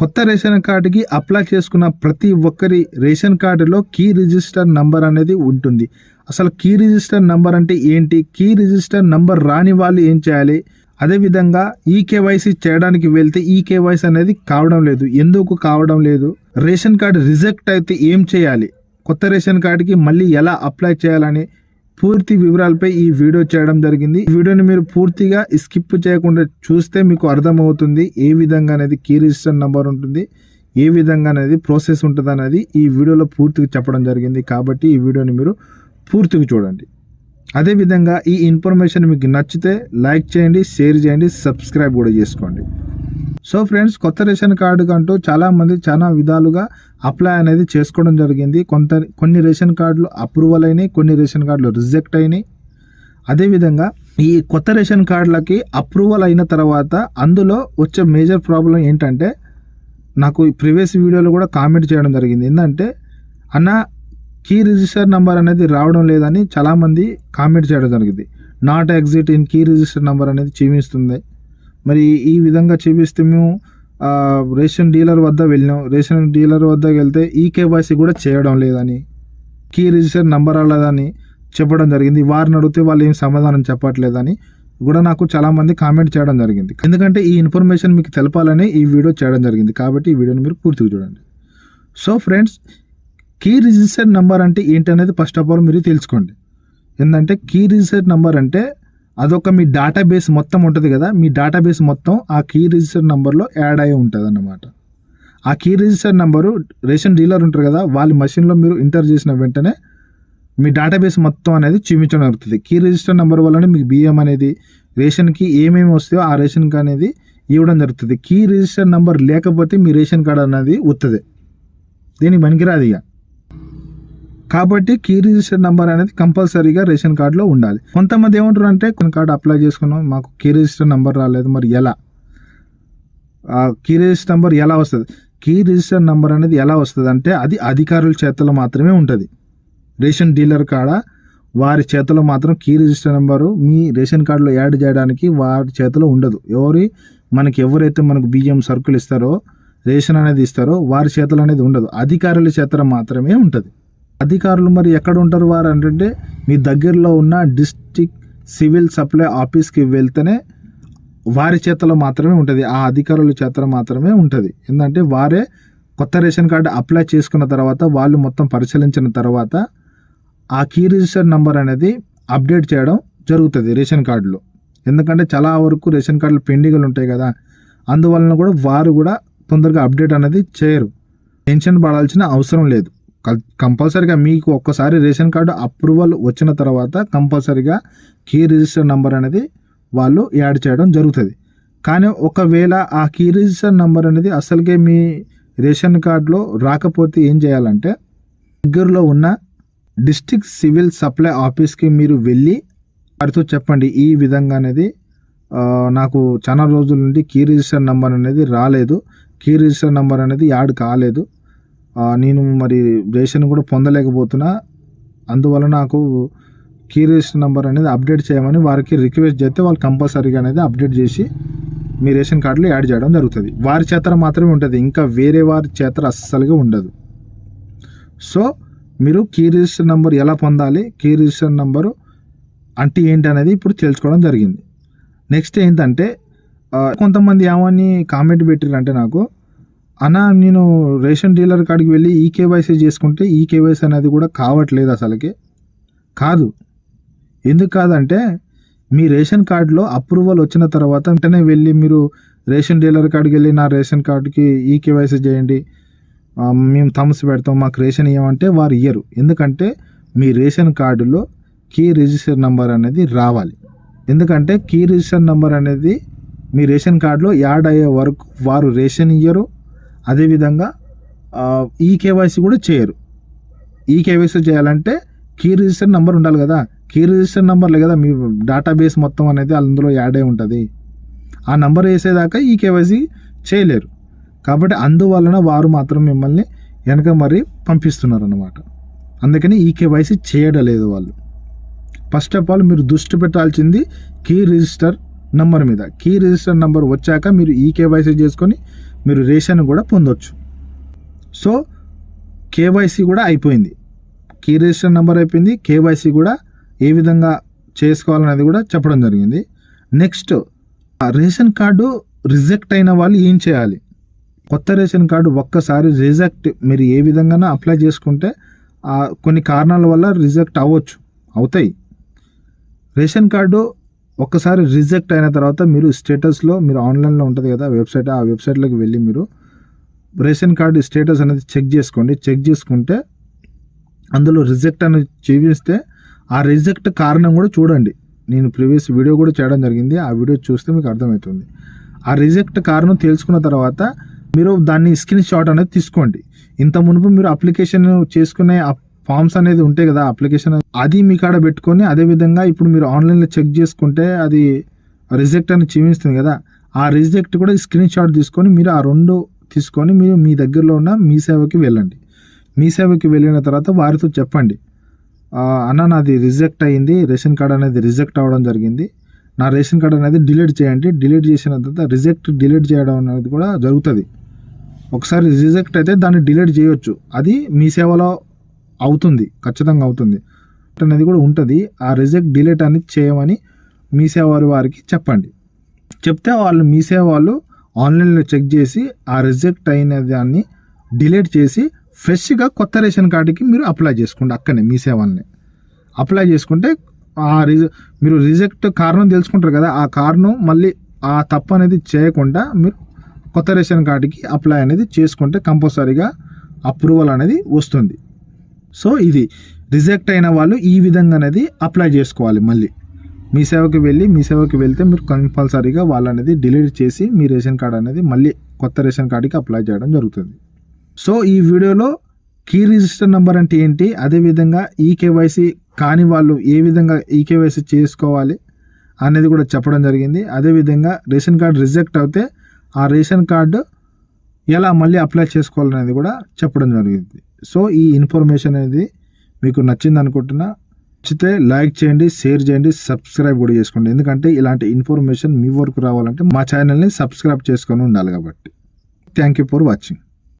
కొత్త రేషన్ కార్డుకి అప్లై చేసుకున్న ప్రతి ఒక్కరి రేషన్ కార్డులో కీ రిజిస్టర్ నంబర్ అనేది ఉంటుంది. అసలు కీ రిజిస్టర్ నంబర్ అంటే ఏంటి? కీ రిజిస్టర్ నంబర్ రాని వాళ్ళు ఏం చేయాలి? అదేవిధంగా ఈ కేవైసీ చేయడానికి వెళ్తే ఈ కేవైసీ అనేది కావడం లేదు. ఎందుకు కావడం లేదు? రేషన్ కార్డు రిజెక్ట్ అయితే ఏం చేయాలి? కొత్త రేషన్ కార్డుకి మళ్ళీ ఎలా అప్లై చేయాలని పూర్తి వివరాలపై ఈ వీడియో చేయడం జరిగింది. ఈ వీడియోని మీరు పూర్తిగా స్కిప్ చేయకుండా చూస్తే మీకు అర్థమవుతుంది ఏ విధంగా అనేది కీ రిజిస్టర్ నంబర్ ఉంటుంది ఏ విధంగా అనేది ప్రాసెస్ ఉంటుంది అనేది ఈ వీడియోలో పూర్తిగా చెప్పడం జరిగింది. కాబట్టి ఈ వీడియోని మీరు పూర్తిగా చూడండి. అదేవిధంగా ఈ ఇన్ఫర్మేషన్ మీకు నచ్చితే లైక్ చేయండి షేర్ చేయండి సబ్స్క్రైబ్ కూడా చేసుకోండి. సో ఫ్రెండ్స్ కొత్త రేషన్ కార్డు అంటూ చాలామంది చాలా విధాలుగా అప్లై అనేది చేసుకోవడం జరిగింది. కొంత కొన్ని రేషన్ కార్డులు అప్రూవల్ అయినాయి కొన్ని రేషన్ కార్డులు రిజెక్ట్ అయినాయి. అదేవిధంగా ఈ కొత్త రేషన్ కార్డులకి అప్రూవల్ అయిన తర్వాత అందులో వచ్చే మేజర్ ప్రాబ్లం ఏంటంటే నాకు ప్రీవియస్ వీడియోలో కూడా కామెంట్ చేయడం జరిగింది. ఏంటంటే అన్న కీ రిజిస్టర్ నెంబర్ అనేది రావడం లేదని చాలామంది కామెంట్ చేయడం జరిగింది. Not exit in key register number అనేది చూపిస్తుంది. మరి ఈ విధంగా చూపిస్తే మేము రేషన్ డీలర్ వద్ద వెళ్ళినాం. రేషన్ డీలర్ వద్దకు వెళ్తే ఈ కేవైసీ కూడా చేయడం లేదని కీ రిజిస్టర్ నంబర్ అవ్వలేదని చెప్పడం జరిగింది. వారిని అడిగితే వాళ్ళు ఏం సమాధానం చెప్పట్లేదని కూడా నాకు చాలామంది కామెంట్ చేయడం జరిగింది. ఎందుకంటే ఈ ఇన్ఫర్మేషన్ మీకు తెలపాలని ఈ వీడియో చేయడం జరిగింది. కాబట్టి ఈ వీడియోని మీరు పూర్తిగా చూడండి. So friends key register number అంటే ఏంటనేది ఫస్ట్ ఆఫ్ ఆల్ మీరు తెలుసుకోండి. ఏంటంటే కీ రిజిస్టర్ నెంబర్ అంటే అదొక మీ డేటాబేస్ మొత్తం ఉంటుంది కదా మీ డేటాబేస్ మొత్తం ఆ కీ రిజిస్టర్ నెంబర్లో యాడ్ అయి ఉంటుంది అన్నమాట ఆ key register number ration dealer ఉంటారు కదా వాళ్ళ మషిన్లో మీరు ఎంటర్ చేసిన వెంటనే మీ డేటాబేస్ మొత్తం అనేది చూపించడం జరుగుతుంది. కీ రిజిస్టర్ నెంబర్ వల్లనే మీకు బియ్యం అనేది రేషన్కి ఏమేమి వస్తాయో ఆ రేషన్కి అనేది ఇవ్వడం జరుగుతుంది. కీ రిజిస్టర్ నెంబర్ లేకపోతే మీ రేషన్ కార్డ్ అనేది వస్తుంది దీనికి పనికిరాదు ఇక. కాబట్టి కీ రిజిస్టర్ నెంబర్ అనేది కంపల్సరీగా రేషన్ కార్డులో ఉండాలి. కొంతమంది ఏమంటారు అంటే కొన్ని కార్డు అప్లై చేసుకున్నాం మాకు కీ రిజిస్టర్ నెంబర్ రాలేదు మరి ఎలా? ఆ కీ రిజిస్టర్ నెంబర్ ఎలా వస్తుంది? కీ రిజిస్టర్ నెంబర్ అనేది ఎలా వస్తుంది అంటే అది అధికారుల చేతిలో మాత్రమే ఉంటుంది. రేషన్ డీలర్ కాడ వారి చేతిలో మాత్రం కీ రిజిస్టర్ నెంబరు మీ రేషన్ కార్డులో యాడ్ చేయడానికి వారి చేతిలో ఉండదు. ఎవరి మనకి ఎవరైతే మనకు బియ్యం సరుకులు ఇస్తారో రేషన్ అనేది ఇస్తారో వారి చేతిలో అనేది ఉండదు. అధికారుల చేతిలో మాత్రమే ఉంటుంది. అధికారులు మరి ఎక్కడ ఉంటారు వారు అంటే మీ దగ్గరలో ఉన్న డిస్టిక్ సివిల్ సప్లై ఆఫీస్కి వెళ్తేనే వారి చేతలో మాత్రమే ఉంటుంది. ఆ అధికారుల చేతలో మాత్రమే ఉంటుంది. ఎందుకంటే వారే కొత్త రేషన్ కార్డు అప్లై చేసుకున్న తర్వాత వాళ్ళు మొత్తం పరిశీలించిన తర్వాత ఆ కీ రిజిస్టర్ నెంబర్ అనేది అప్డేట్ చేయడం జరుగుతుంది రేషన్ కార్డులో. ఎందుకంటే చాలా వరకు రేషన్ కార్డులు పెండింగ్లు ఉంటాయి కదా అందువలన కూడా వారు కూడా తొందరగా అప్డేట్ అనేది చేయరు. టెన్షన్ పడాల్సిన అవసరం లేదు. కంపల్సరీగా మీకు ఒక్కసారి రేషన్ కార్డు అప్రూవల్ వచ్చిన తర్వాత కంపల్సరీగా కీ రిజిస్టర్ నెంబర్ అనేది వాళ్ళు యాడ్ చేయడం జరుగుతుంది. కానీ ఒకవేళ ఆ కీ రిజిస్టర్ నెంబర్ అనేది అసలుకే మీ రేషన్ కార్డులో రాకపోతే ఏం చేయాలంటే దగ్గరలో ఉన్న డిస్టిక్ సివిల్ సప్లై ఆఫీస్కి మీరు వెళ్ళి వారితో చెప్పండి ఈ విధంగా అనేది నాకు చాలా రోజుల నుండి కీ రిజిస్టర్ నెంబర్ అనేది రాలేదు కీ రిజిస్టర్ నెంబర్ అనేది యాడ్ కాలేదు నేను మరి రేషన్ కూడా పొందలేకపోతున్నా. అందువల్ల నాకు కీ రిజిస్టర్ నెంబర్ అనేది అప్డేట్ చేయమని వారికి రిక్వెస్ట్ చేస్తే వాళ్ళు కంపల్సరీగా అనేది అప్డేట్ చేసి మీ రేషన్ కార్డులో యాడ్ చేయడం జరుగుతుంది. వారి చేత మాత్రమే ఉంటుంది. ఇంకా వేరే వారి చేత అస్సలుగా ఉండదు. సో మీరు కీ రిజిస్టర్ నెంబర్ ఎలా పొందాలి? కీ రిజిస్టర్ నెంబరు అంటే ఏంటి అనేది ఇప్పుడు తెలుసుకోవడం జరిగింది. నెక్స్ట్ ఏంటంటే కొంతమంది ఏమని కామెంట్ పెట్టారంటే నాకు అన్న నేను రేషన్ డీలర్ కాడికి వెళ్ళి ఈ కేవైసీ చేసుకుంటే ఈ కేవైసీ అనేది కూడా కావట్లేదు అసలుకి. కాదు. ఎందుకు కాదంటే మీ రేషన్ కార్డులో అప్రూవల్ వచ్చిన తర్వాత వెంటనే వెళ్ళి మీరు రేషన్ డీలర్ కాడికి వెళ్ళి నా రేషన్ కార్డుకి ఈ కేవైసీ చేయండి. మేము థమ్స్ పెడతాం మాకు రేషన్ ఇవ్వమంటే వారు ఇయ్యరు. ఎందుకంటే మీ రేషన్ కార్డులో కీ రిజిస్టర్ నెంబర్ అనేది రావాలి. ఎందుకంటే కీ రిజిస్టర్ నెంబర్ అనేది మీ రేషన్ కార్డులో యాడ్ అయ్యే వరకు వారు రేషన్ ఇయ్యరు. అదేవిధంగా ఈ కేవైసీ కూడా చేయరు. ఈ కేవైసీ చేయాలంటే కీ రిజిస్టర్ నెంబర్ ఉండాలి కదా. కీ రిజిస్టర్ నెంబర్లే కదా మీ డేటాబేస్ మొత్తం అనేది అందులో యాడ్ అయి ఉంటుంది. ఆ నెంబర్ వేసేదాకా ఈ కేవైసీ చేయలేరు. కాబట్టి అందువలన వారు మాత్రం మిమ్మల్ని వెనక మరి పంపిస్తున్నారు అన్నమాట అందుకని ఈ కేవైసీ చేయడం లేదు వాళ్ళు. ఫస్ట్ ఆఫ్ ఆల్ మీరు దృష్టి పెట్టాల్సింది కీ రిజిస్టర్ నంబర్ మీద. కీ రిజిస్టర్ నంబర్ వచ్చాక మీరు ఈ కేవైసీ చేసుకొని మీరు రేషన్ కూడా పొందొచ్చు. సో కేవైసీ కూడా అయిపోయింది. కీ రిజిస్టర్ నెంబర్ అయిపోయింది. కేవైసీ కూడా ఏ విధంగా చేసుకోవాలనేది కూడా చెప్పడం జరిగింది. నెక్స్ట్ ఆ రేషన్ కార్డు రిజెక్ట్ అయిన వాళ్ళు ఏం చేయాలి? కొత్త రేషన్ కార్డు ఒక్కసారి రిజెక్ట్ మీరు ఏ విధంగా అప్లై చేసుకుంటే ఆ కొన్ని కారణాల వల్ల రిజెక్ట్ అవ్వచ్చు. అవుతాయి. రేషన్ కార్డు ఒక్కసారి రిజెక్ట్ అయిన తర్వాత మీరు స్టేటస్లో మీరు ఆన్లైన్లో ఉంటుంది కదా వెబ్సైట్ ఆ వెబ్సైట్లోకి వెళ్ళి మీరు రేషన్ కార్డు స్టేటస్ అనేది చెక్ చేసుకోండి. చెక్ చేసుకుంటే అందులో రిజెక్ట్ అనేది చూపిస్తే ఆ రిజెక్ట్ కారణం కూడా చూడండి. నేను ప్రీవియస్ వీడియో కూడా చేయడం జరిగింది. ఆ వీడియో చూస్తే మీకు అర్థమవుతుంది. ఆ రిజెక్ట్ కారణం తెలుసుకున్న తర్వాత మీరు దాన్ని స్క్రీన్ షాట్ అనేది తీసుకోండి. ఇంత మునుపు మీరు అప్లికేషన్ చేసుకునే ఫామ్స్ అనేది ఉంటాయి కదా అప్లికేషన్ అది మీ కాడ పెట్టుకొని అదే విధంగా ఇప్పుడు మీరు ఆన్లైన్లో చెక్ చేసుకుంటే అది రిజెక్ట్ అని చూపిస్తుంది కదా. ఆ రిజెక్ట్ కూడా స్క్రీన్ షాట్ తీసుకొని మీరు ఆ రెండు తీసుకొని మీరు మీ దగ్గరలో ఉన్న మీ సేవకి వెళ్ళండి. మీ సేవకి వెళ్ళిన తర్వాత వారితో చెప్పండి. అన్న నాది రిజెక్ట్ అయ్యింది రేషన్ కార్డ్ అనేది రిజెక్ట్ అవ్వడం జరిగింది. నా రేషన్ కార్డ్ అనేది డిలీట్ చేయండి. డిలీట్ చేసిన తర్వాత రిజెక్ట్ డిలీట్ చేయడం అనేది కూడా జరుగుతుంది. ఒకసారి రిజెక్ట్ అయితే దాన్ని డిలీట్ చేయొచ్చు. అది మీ సేవలో అవుతుంది ఖచ్చితంగా అవుతుంది. అనేది కూడా ఉంటుంది. ఆ రిజెక్ట్ డిలీట్ అనేది చేయమని మీ సేవ వారికి చెప్పండి. చెప్తే వాళ్ళు మీ సేవ వాళ్ళు ఆన్లైన్లో చెక్ చేసి ఆ రిజెక్ట్ అయిన దాన్ని డిలీట్ చేసి ఫ్రెష్గా కొత్త రేషన్ కార్డుకి మీరు అప్లై చేసుకోండి అక్కడనే మీ సేవల్ని. అప్లై చేసుకుంటే ఆ రిజ మీరు రిజెక్ట్ కారణం తెలుసుకుంటారు కదా ఆ కారణం మళ్ళీ ఆ తప్పు అనేది చేయకుండా మీరు కొత్త రేషన్ కార్డుకి అప్లై అనేది చేసుకుంటే కంపల్సరీగా అప్రూవల్ అనేది వస్తుంది. సో ఇది రిజెక్ట్ అయిన వాళ్ళు ఈ విధంగా అనేది అప్లై చేసుకోవాలి మళ్ళీ. మీ సేవకి వెళ్ళి మీ సేవకి వెళ్తే మీరు కంపల్సరీగా వాళ్ళు అనేది డిలీట్ చేసి మీ రేషన్ కార్డ్ అనేది మళ్ళీ కొత్త రేషన్ కార్డుకి అప్లై చేయడం జరుగుతుంది. సో ఈ వీడియోలో కీ రిజిస్టర్ నెంబర్ అంటే ఏంటి? అదేవిధంగా ఈ కేవైసీ కాని వాళ్ళు ఏ విధంగా ఈ కేవైసీ చేసుకోవాలి అనేది కూడా చెప్పడం జరిగింది. అదేవిధంగా రేషన్ కార్డు రిజెక్ట్ అవుతే ఆ రేషన్ కార్డు ఎలా మళ్ళీ అప్లై చేసుకోవాలనేది కూడా చెప్పడం జరిగింది. సో ఈ ఇన్ఫర్మేషన్ అనేది మీకు నచ్చింది అనుకుంటున్నా నచ్చితే లైక్ చేయండి షేర్ చేయండి సబ్స్క్రైబ్ కూడా చేసుకోండి. ఎందుకంటే ఇలాంటి ఇన్ఫర్మేషన్ మీ వరకు రావాలంటే మా ఛానల్ని సబ్స్క్రైబ్ చేసుకొని ఉండాలి కాబట్టి. Thank you for watching